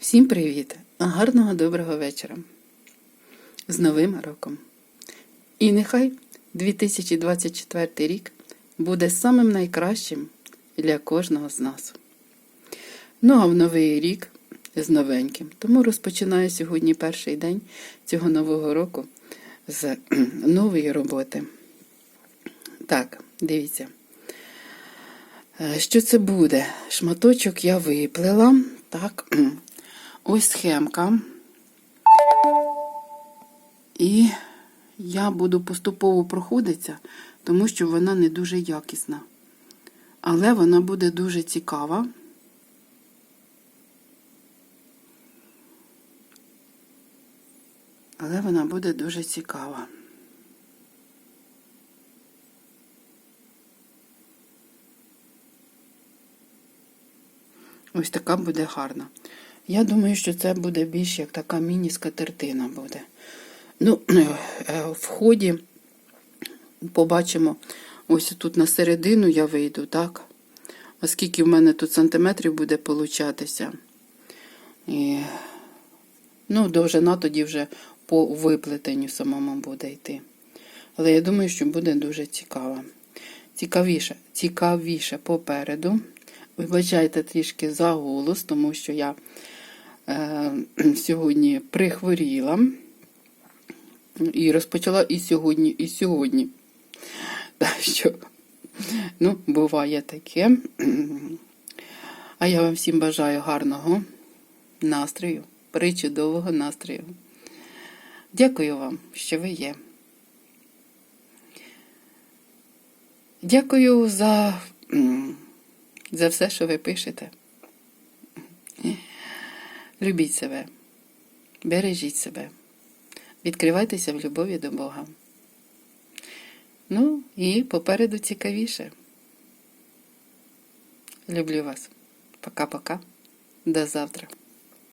Всім привіт! Гарного доброго вечора. З Новим роком. І нехай 2024 рік буде самим найкращим для кожного з нас. Ну а в новий рік з новеньким. Тому розпочинаю сьогодні перший день цього нового року з нової роботи. Так, дивіться. Е, Що це буде? Шматочок я виплела. Так, ось схемка. І я буду поступово проходитися, тому що вона не дуже якісна. Але вона буде дуже цікава. Але вона буде дуже цікава. Ось така буде гарна. Я думаю, що це буде більш як така міні-скатертина буде. Ну, е, в ході побачимо, ось тут на середину я вийду, так? Оскільки в мене тут сантиметрів буде получатися. І, ну, довжина тоді вже по виплетенню самому буде йти. Але я думаю, що буде дуже цікаво. Цікавіше, цікавіше попереду. Вибачайте трішки за голос, тому що я сьогодні прихворіла. І розпочала і сьогодні, і сьогодні. Так що, ну, буває таке. А я вам всім бажаю гарного настрою, причудового настрою. Дякую вам, що ви є. Дякую за, за все, що ви пишете. Любіть себе, бережіть себе, відкривайтеся в любові до Бога. Ну і попереду цікавіше. Люблю вас. Пока-пока. До завтра.